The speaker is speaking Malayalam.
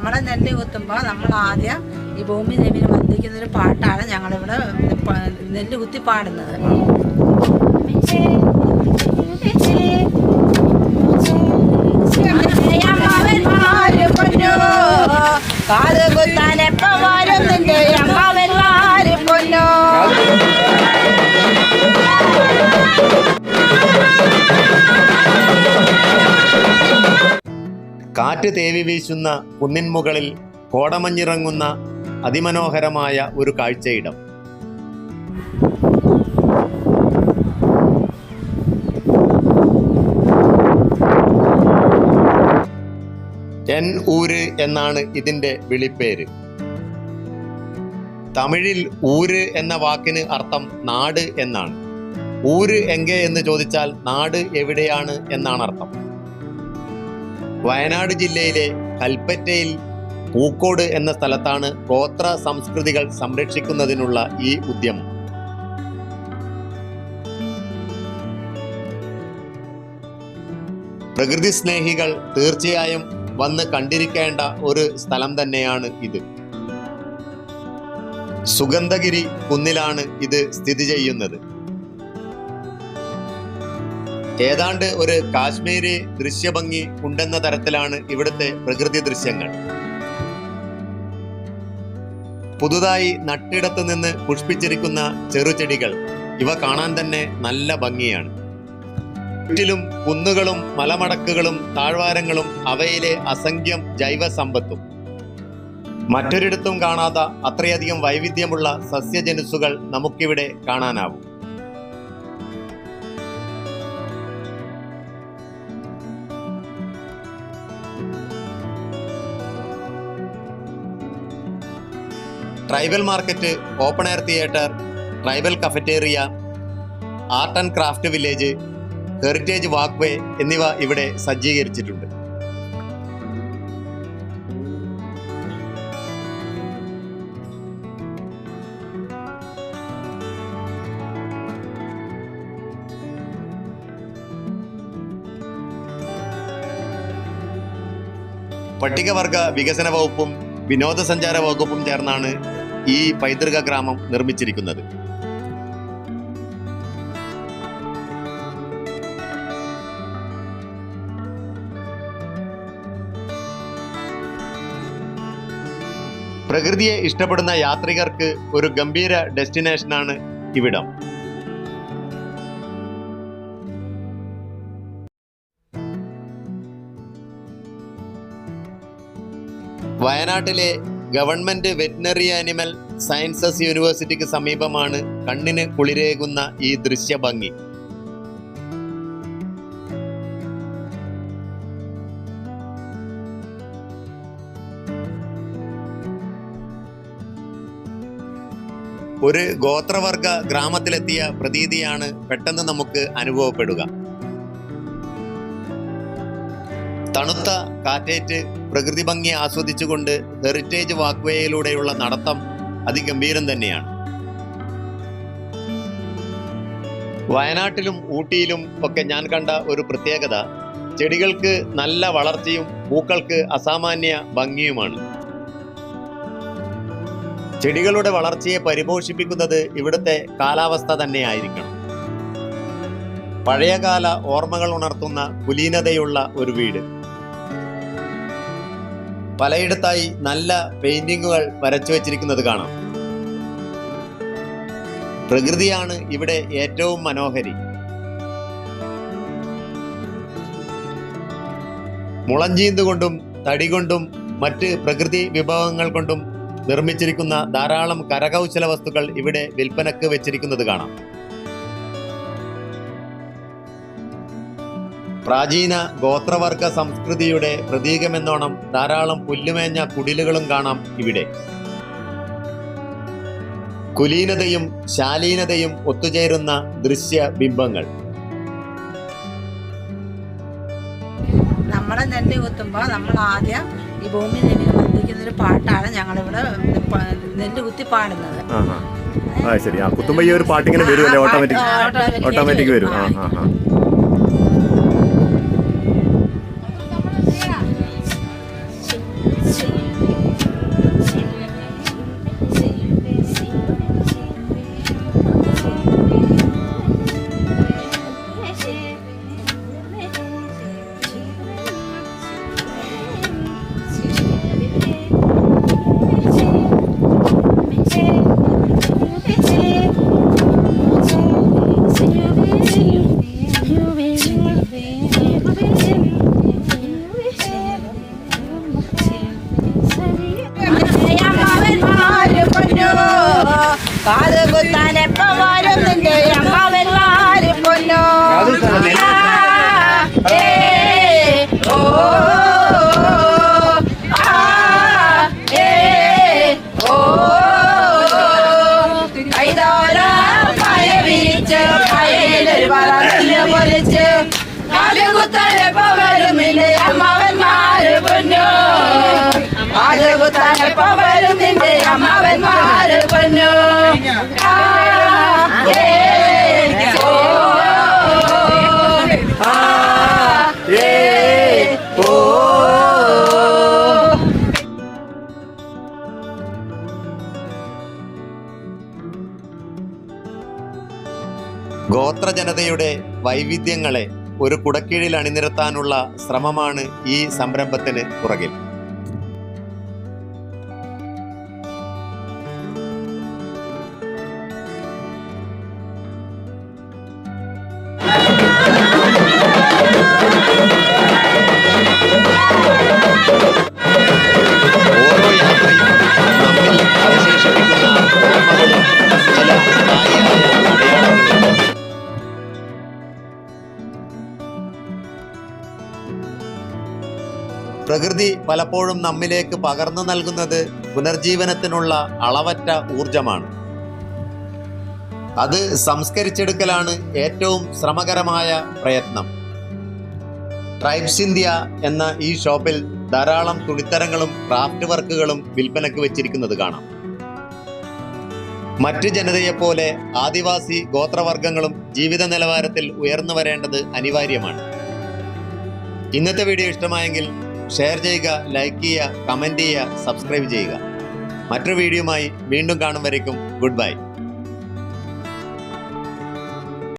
നമ്മളെ നെല്ല് കുത്തുമ്പോൾ നമ്മൾ ആദ്യം ഈ ഭൂമി ദേവിന് വന്ദിക്കുന്ന ഒരു പാട്ടാണ് ഞങ്ങളിവിടെ നെല്ല് കുത്തി പാടുന്നത് കാൽ കുത്താൻ എപ്പോ വരുന്നുണ്ട് അമ്മാവന്മാരും കാറ്റ് തേവി വീശുന്ന കുന്നിൻ മുകളിൽ കോടമഞ്ഞിറങ്ങുന്ന അതിമനോഹരമായ ഒരു കാഴ്ചയിടം. എൻ ഊര് എന്നാണ് ഇതിന്റെ വിളിപ്പേര്. തമിഴിൽ ഊര് എന്ന വാക്കിന് അർത്ഥം നാട് എന്നാണ്. ഊര് എങ്കെ എന്ന് ചോദിച്ചാൽ നാട് എവിടെയാണ് എന്നാണ് അർത്ഥം വയനാട് ജില്ലയിലെ കൽപ്പറ്റയിൽ പൂക്കോട് എന്ന സ്ഥലത്താണ് ഗോത്ര സംസ്കൃതികൾ സംരക്ഷിക്കുന്നതിനുള്ള ഈ ഉദ്യമം. പ്രകൃതി സ്നേഹികൾ തീർച്ചയായും വന്ന് കണ്ടിരിക്കേണ്ട ഒരു സ്ഥലം തന്നെയാണ് ഇത്. സുഗന്ധഗിരി കുന്നിലാണ് ഇത് സ്ഥിതി ചെയ്യുന്നത്. ഏതാണ്ട് ഒരു കാശ്മീരി ദൃശ്യഭംഗി ഉണ്ടെന്ന തരത്തിലാണ് ഇവിടുത്തെ പ്രകൃതി ദൃശ്യങ്ങൾ. പുതുതായി നട്ടിടത്ത് നിന്ന് പുഷ്പിച്ചിരിക്കുന്ന ചെറുചെടികൾ ഇവ കാണാൻ തന്നെ നല്ല ഭംഗിയാണ്. ചുറ്റിലും കുന്നുകളും മലമടക്കുകളും താഴ്വാരങ്ങളും അവയിലെ അസംഖ്യം ജൈവസമ്പത്തും. മറ്റൊരിടത്തും കാണാത്ത അത്രയധികം വൈവിധ്യമുള്ള സസ്യജനുസുകൾ നമുക്കിവിടെ കാണാനാവും. Tribal market open air theatre tribal cafeteria art and craft village heritage walkway എന്നിവ ഇവിടെ സജ്ജീകരിച്ചിട്ടുണ്ട്. പട്ടികവർഗ വികസന വകുപ്പും വിനോദസഞ്ചാര വകുപ്പും ചേർന്നാണ് ഈ പൈതൃക ഗ്രാമം നിർമ്മിച്ചിരിക്കുന്നത്. പ്രകൃതിയെ ഇഷ്ടപ്പെടുന്ന യാത്രികർക്ക് ഒരു ഗംഭീര ഡെസ്റ്റിനേഷനാണ് ഇവിടം. വയനാട്ടിലെ ഗവൺമെന്റ് വെറ്റിനറി ആനിമൽ സയൻസസ് യൂണിവേഴ്സിറ്റിക്ക് സമീപമാണ് കണ്ണിന് കുളിരേകുന്ന ഈ ദൃശ്യഭംഗി ഒരു ഗോത്രവർഗ ഗ്രാമത്തിലെത്തിയ പ്രതീതിയാണ് പെട്ടെന്ന് നമുക്ക് അനുഭവപ്പെടുക. തണുത്ത കാറ്റേറ്റ് പ്രകൃതി ഭംഗി ആസ്വദിച്ചുകൊണ്ട് ഹെറിറ്റേജ് വാക്വേയിലൂടെയുള്ള നടത്തം അതിഗംഭീരം തന്നെയാണ്. വയനാട്ടിലും ഊട്ടിയിലും ഒക്കെ ഞാൻ കണ്ട ഒരു പ്രത്യേകത ചെടികൾക്ക് നല്ല വളർച്ചയും പൂക്കൾക്ക് അസാമാന്യ ഭംഗിയുമാണ്. ചെടികളുടെ വളർച്ചയെ പരിപോഷിപ്പിക്കുന്നത് ഇവിടുത്തെ കാലാവസ്ഥ തന്നെയായിരിക്കണം. പഴയകാല ഓർമ്മകൾ ഉണർത്തുന്ന കുലീനതയുള്ള ഒരു വീട്. പലയിടത്തായി നല്ല പെയിന്റിങ്ങുകൾ വരച്ചു വച്ചിരിക്കുന്നത് കാണാം. പ്രകൃതിയാണ് ഇവിടെ ഏറ്റവും മനോഹരി. മുളഞ്ചീന്ത് കൊണ്ടും തടി കൊണ്ടും മറ്റ് പ്രകൃതി വിഭവങ്ങൾ കൊണ്ടും നിർമ്മിച്ചിരിക്കുന്ന ധാരാളം കരകൗശല വസ്തുക്കൾ ഇവിടെ വിൽപ്പനക്ക് വെച്ചിരിക്കുന്നത് കാണാം. പ്രാചീന ഗോത്രവർഗ സംസ്കൃതിയുടെ പ്രതീകമെന്നോണം ധാരാളം പുല്ലുമേഞ്ഞ കുടിലുകളും കാണാം ഇവിടെ. കുലീനതയും ശാലീനതയും ഒത്തുചേരുന്ന ദൃശ്യ ബിംബങ്ങൾ. നമ്മളെ നെല്ല് കുത്തുമ്പോൾ നമ്മൾ ആദ്യം ഈ ഭൂമി നെല്ലിൽ വന്നിരിക്കുന്ന ഒരു പാട്ടാണ് ഞങ്ങളിവിടെ നെല്ല് കുത്തി പാടുന്നത്. ശരി. ഈ ഒരു പാട്ടിങ്ങനെ വരുമല്ലേ? ഓട്ടോമാറ്റിക് ഓട്ടോമാറ്റിക് വരും. ആ ആ ആ കാത് കുത്താൻ എപ്പോ വരും നിന്റെ പൊന്നോ ആ, ഏ, ഓ, ആ, ഏ, ഓ. ഗോത്ര ജനതയുടെ വൈവിധ്യങ്ങളെ ഒരു കുടക്കീഴിൽ അണിനിരത്താനുള്ള ശ്രമമാണ് ഈ സംരംഭത്തിന് പുറകിൽ പ്രകൃതി പലപ്പോഴും നമ്മിലേക്ക് പകർന്നു നൽകുന്നത് പുനർജീവനത്തിനുള്ള അളവറ്റ ഊർജമാണ് അത് സംസ്കരിച്ചെടുക്കലാണ് ഏറ്റവും ശ്രമകരമായ പ്രയത്നം. ട്രൈബ്സ് ഇന്ത്യ എന്ന ഈ ഷോപ്പിൽ ധാരാളം തുണിത്തരങ്ങളും ക്രാഫ്റ്റ് വർക്കുകളും വിൽപ്പനയ്ക്ക് വെച്ചിരിക്കുന്നത് കാണാം. മറ്റു ജനതയെപ്പോലെ ആദിവാസി ഗോത്രവർഗങ്ങളും ജീവിത നിലവാരത്തിൽ ഉയർന്നു വരേണ്ടത് അനിവാര്യമാണ്. ഇന്നത്തെ വീഡിയോ ഇഷ്ടമായെങ്കിൽ ഷെയർ ചെയ്യുക ലൈക്ക് ചെയ്യുക കമന്റ് ചെയ്യുക സബ്സ്ക്രൈബ് ചെയ്യുക. മറ്റൊരു വീഡിയോയുമായി വീണ്ടും കാണും വരയ്ക്കും ഗുഡ് ബൈ.